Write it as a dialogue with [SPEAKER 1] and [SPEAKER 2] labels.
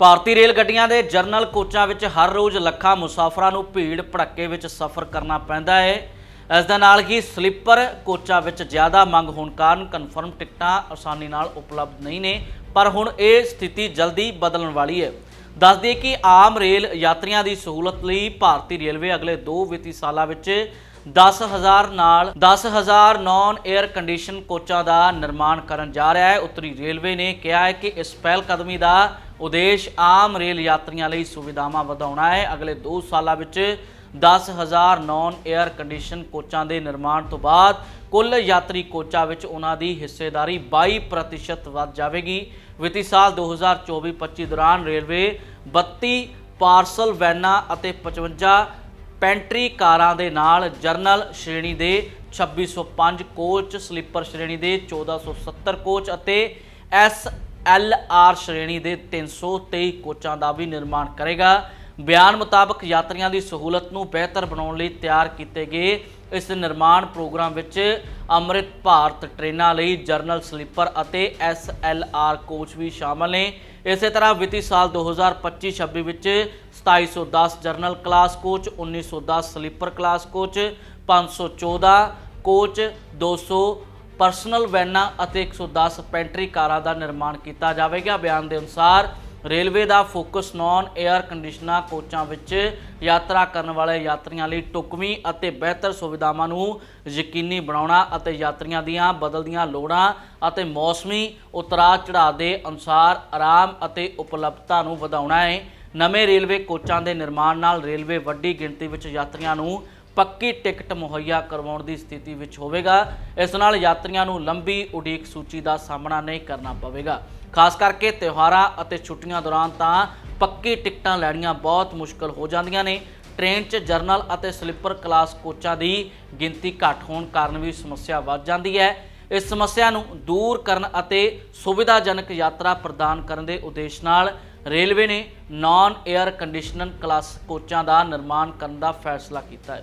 [SPEAKER 1] ਭਾਰਤੀ rail ਗੱਡੀਆਂ ਦੇ general ਕੋਚਾਂ ਵਿੱਚ ਹਰ ਰੋਜ਼ ਲੱਖਾਂ ਮੁਸਾਫਰਾਂ ਨੂੰ ਭੀੜ ਭੜੱਕੇ ਵਿੱਚ ਸਫ਼ਰ ਕਰਨਾ ਪੈਂਦਾ ਹੈ। ਇਸ ਦੇ ਨਾਲ ਹੀ ਸਲੀਪਰ ਕੋਚਾਂ ਵਿੱਚ ਜ਼ਿਆਦਾ ਮੰਗ ਹੋਣ ਕਾਰਨ ਕਨਫਰਮ ਟਿਕਟਾਂ ਆਸਾਨੀ ਨਾਲ ਉਪਲਬਧ ਨਹੀਂ ਨੇ, ਪਰ ਹੁਣ ਇਹ ਸਥਿਤੀ ਜਲਦੀ ਬਦਲਣ ਵਾਲੀ ਹੈ। ਦੱਸ ਦਈਏ ਕਿ ਆਮ ਰੇਲ ਯਾਤਰੀਆਂ ਦੀ ਸਹੂਲਤ ਲਈ ਭਾਰਤੀ ਰੇਲਵੇ ਅਗਲੇ 2 ਵਿੱਤੀ ਸਾਲਾਂ ਵਿੱਚ 10000 ਨਾਲ 10000 ਨਾਨ 에ਅਰ ਕੰਡੀਸ਼ਨ ਕੋਚਾਂ ਦਾ ਨਿਰਮਾਣ ਕਰਨ ਜਾ ਰਿਹਾ ਹੈ। ਉੱਤਰੀ ਰੇਲਵੇ ਨੇ ਕਿਹਾ ਹੈ ਕਿ ਇਸ ਪਹਿਲ ਕਦਮੀ ਦਾ ਉਦੇਸ਼ ਆਮ ਰੇਲ ਯਾਤਰੀਆਂ ਲਈ ਸੁਵਿਧਾਵਾਂ ਵਧਾਉਣਾ ਹੈ। ਅਗਲੇ 2 ਸਾਲਾਂ ਵਿੱਚ 10000 ਨਾਨ 에ਅਰ ਕੰਡੀਸ਼ਨ ਕੋਚਾਂ ਦੇ ਨਿਰਮਾਣ ਤੋਂ ਬਾਅਦ ਕੁੱਲ ਯਾਤਰੀ ਕੋਚਾਂ ਵਿੱਚ ਉਹਨਾਂ ਦੀ ਹਿੱਸੇਦਾਰੀ 22% ਵੱਧ ਜਾਵੇਗੀ। ਵਿੱਤੀ ਸਾਲ 2024-25 ਦੌਰਾਨ ਰੇਲਵੇ 32 ਪਾਰਸਲ ਵੈਨਾਂ ਅਤੇ 55 ਪੈਂਟਰੀ ਕਾਰਾਂ ਦੇ ਨਾਲ ਜਰਨਲ ਸ਼੍ਰੇਣੀ ਦੇ 2605 ਕੋਚ ਸਲੀਪਰ ਸ਼੍ਰੇਣੀ ਦੇ 1470 ਕੋਚ ਅਤੇ ਐਸ ਐਲ ਆਰ ਸ਼੍ਰੇਣੀ ਦੇ 323 ਕੋਚਾਂ ਦਾ ਵੀ ਨਿਰਮਾਣ ਕਰੇਗਾ। ਬਿਆਨ ਮੁਤਾਬਕ ਯਾਤਰੀਆਂ ਦੀ ਸਹੂਲਤ ਨੂੰ ਬਿਹਤਰ ਬਣਾਉਣ ਲਈ ਤਿਆਰ ਕੀਤੇ ਗਏ ਇਸ ਨਿਰਮਾਣ ਪ੍ਰੋਗਰਾਮ ਵਿੱਚ ਅੰਮ੍ਰਿਤ ਭਾਰਤ ਟ੍ਰੇਨਾਂ ਲਈ ਜਰਨਲ ਸਲੀਪਰ ਅਤੇ ਐਸ ਐਲ ਆਰ ਕੋਚ ਵੀ ਸ਼ਾਮਲ ਨੇ। ਇਸੇ ਤਰ੍ਹਾਂ ਵਿੱਤੀ ਸਾਲ 2025-26 ਵਿੱਚ 2710 general class coach 1910 sleeper class coach 514 coach 200 personal ਵੈਨਾਂ ਅਤੇ 110 ਪੈਂਟਰੀ ਕਾਰਾਂ ਦਾ ਨਿਰਮਾਣ ਕੀਤਾ ਜਾਵੇਗਾ। ਬਿਆਨ ਦੇ ਅਨੁਸਾਰ ਰੇਲਵੇ ਦਾ ਫੋਕਸ ਨਾਨ 에ਅਰ ਕੰਡੀਸ਼ਨਰ ਕੋਚਾਂ ਵਿੱਚ ਯਾਤਰਾ ਕਰਨ ਵਾਲੇ ਯਾਤਰੀਆਂ ਲਈ ਟੁਕਵੀਂ ਅਤੇ ਬਿਹਤਰ ਸੁਵਿਧਾਵਾਂ ਨੂੰ ਯਕੀਨੀ ਬਣਾਉਣਾ ਅਤੇ ਯਾਤਰੀਆਂ ਦੀਆਂ ਬਦਲਦੀਆਂ ਲੋੜਾਂ ਅਤੇ ਮੌਸਮੀ ਉਤਰਾਅ ਚੜਾਅ ਦੇ ਅਨੁਸਾਰ ਆਰਾਮ ਅਤੇ ਉਪਲਬਧਤਾ ਨੂੰ ਵਧਾਉਣਾ ਹੈ। ਨਵੇਂ ਰੇਲਵੇ ਕੋਚਾਂ ਦੇ ਨਿਰਮਾਣ ਨਾਲ ਰੇਲਵੇ ਵੱਡੀ ਗਿਣਤੀ ਵਿੱਚ ਯਾਤਰੀਆਂ ਨੂੰ ਪੱਕੀ ਟਿਕਟ ਮੁਹੱਈਆ ਕਰਵਾਉਣ ਦੀ ਸਥਿਤੀ ਵਿੱਚ ਹੋਵੇਗਾ। ਇਸ ਨਾਲ ਯਾਤਰੀਆਂ ਨੂੰ ਲੰਬੀ ਉਡੀਕ ਸੂਚੀ ਦਾ ਸਾਹਮਣਾ ਨਹੀਂ ਕਰਨਾ ਪਵੇਗਾ। ਖਾਸ ਕਰਕੇ ਤਿਉਹਾਰਾਂ ਅਤੇ ਛੁੱਟੀਆਂ ਦੌਰਾਨ ਤਾਂ ਪੱਕੀ ਟਿਕਟਾਂ ਲੈਣੀਆਂ ਬਹੁਤ ਮੁਸ਼ਕਲ ਹੋ ਜਾਂਦੀਆਂ ਨੇ। ਟ੍ਰੇਨ 'ਚ ਜਰਨਲ ਅਤੇ ਸਲੀਪਰ ਕਲਾਸ ਕੋਚਾਂ ਦੀ ਗਿਣਤੀ ਘੱਟ ਹੋਣ ਕਾਰਨ ਵੀ ਸਮੱਸਿਆ ਵੱਧ ਜਾਂਦੀ ਹੈ। ਇਸ ਸਮੱਸਿਆ ਨੂੰ ਦੂਰ ਕਰਨ ਅਤੇ ਸੁਵਿਧਾਜਨਕ ਯਾਤਰਾ ਪ੍ਰਦਾਨ ਕਰਨ ਦੇ ਉਦੇਸ਼ ਨਾਲ ਰੇਲਵੇ ਨੇ ਨਾਨ 에ਅਰ ਕੰਡੀਸ਼ਨਰ ਕਲਾਸ ਕੋਚਾਂ ਦਾ ਨਿਰਮਾਣ ਕਰਨ ਦਾ ਫੈਸਲਾ ਕੀਤਾ ਹੈ।